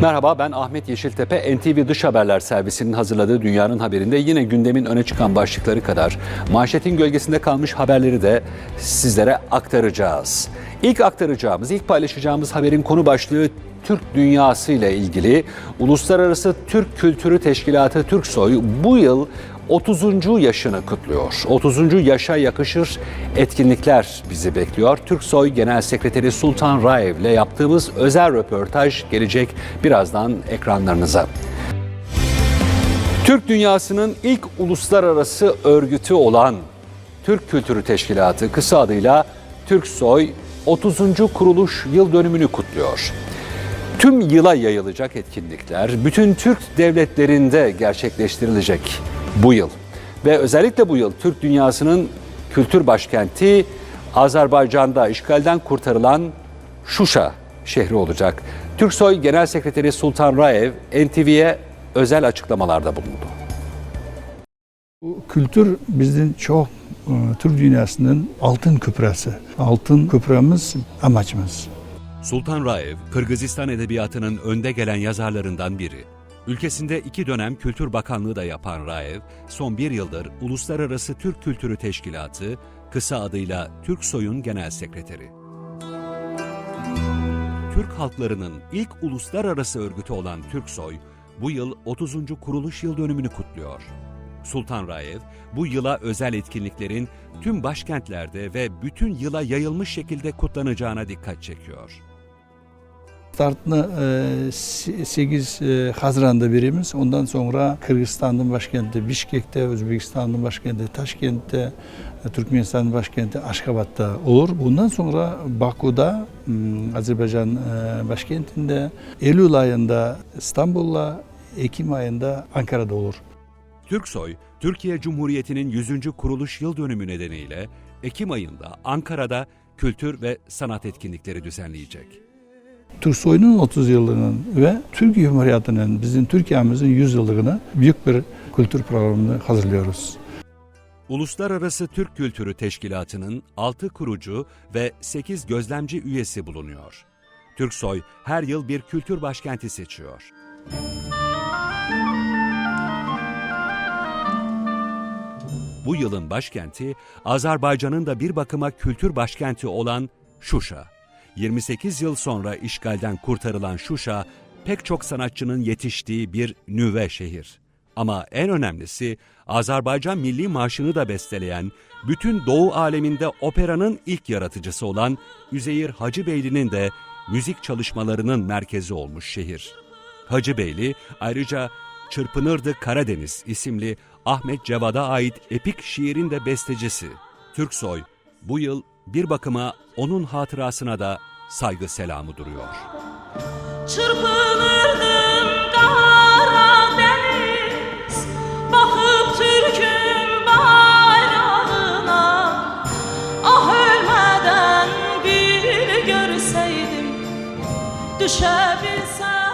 Merhaba ben Ahmet Yeşiltepe. NTV Dış Haberler Servisi'nin hazırladığı Dünyanın Haberinde yine gündemin öne çıkan başlıkları kadar manşetin gölgesinde kalmış haberleri de sizlere aktaracağız. İlk aktaracağımız, ilk paylaşacağımız haberin konu başlığı Türk dünyası ile ilgili Uluslararası Türk Kültürü Teşkilatı Türksoy bu yıl 30. yaşını kutluyor. 30. yaşa yakışır etkinlikler bizi bekliyor. Türksoy Genel Sekreteri Sultan Raev ile yaptığımız özel röportaj gelecek birazdan ekranlarınıza. Türk dünyasının ilk uluslararası örgütü olan Türk Kültürü Teşkilatı kısa adıyla Türksoy 30. kuruluş yıl dönümünü kutluyor. Tüm yıla yayılacak etkinlikler bütün Türk devletlerinde gerçekleştirilecek bu yıl. Ve özellikle bu yıl Türk dünyasının kültür başkenti Azerbaycan'da işgalden kurtarılan Şuşa şehri olacak. Türksoy Genel Sekreteri Sultan Raev NTV'ye özel açıklamalarda bulundu. Bu kültür bizim çok e, Türk dünyasının altın küpresi. Altın küpremiz amacımız. Sultan Raev, Kırgızistan edebiyatının önde gelen yazarlarından biri. Ülkesinde iki dönem Kültür Bakanlığı da yapan Raev, son bir yıldır Uluslararası Türk Kültürü Teşkilatı, kısa adıyla Türksoy'un genel sekreteri. Türk halklarının ilk uluslararası örgütü olan Türksoy, bu yıl 30. kuruluş yıl dönümünü kutluyor. Sultan Raev, bu yıla özel etkinliklerin tüm başkentlerde ve bütün yıla yayılmış şekilde kutlanacağına dikkat çekiyor. Startını e, se- 8 e, Haziran'da birimiz. Ondan sonra Kırgızistan'ın başkenti Bişkek'te, Özbekistan'ın başkenti Taşkent'te, e, Türkmenistan'ın başkenti Aşkabat'ta olur. Bundan sonra Baku'da, m, Azerbaycan e, başkentinde, Eylül ayında İstanbul'la, Ekim ayında Ankara'da olur. Türksoy, Türkiye Cumhuriyeti'nin 100. kuruluş yıl dönümü nedeniyle Ekim ayında Ankara'da kültür ve sanat etkinlikleri düzenleyecek. Türk soyunun 30 yıllığının ve Türkiye Cumhuriyeti'nin bizim Türkiye'mizin 100 yıllığını büyük bir kültür programını hazırlıyoruz. Uluslararası Türk Kültürü Teşkilatı'nın 6 kurucu ve 8 gözlemci üyesi bulunuyor. Türksoy her yıl bir kültür başkenti seçiyor. Bu yılın başkenti Azerbaycan'ın da bir bakıma kültür başkenti olan Şuşa. 28 yıl sonra işgalden kurtarılan Şuşa, pek çok sanatçının yetiştiği bir nüve şehir. Ama en önemlisi Azerbaycan Milli Marşı'nı da besteleyen, bütün Doğu aleminde operanın ilk yaratıcısı olan Üzeyir Hacıbeyli'nin de müzik çalışmalarının merkezi olmuş şehir. Hacıbeyli ayrıca Çırpınırdı Karadeniz isimli Ahmet Cevad'a ait epik şiirin de bestecisi. Türksoy bu yıl bir bakıma onun hatırasına da saygı selamı duruyor. Çırpınırdım Karadeniz Bakıp Türk'ün bayrağına Ah ölmeden bir görseydim Düşebilsem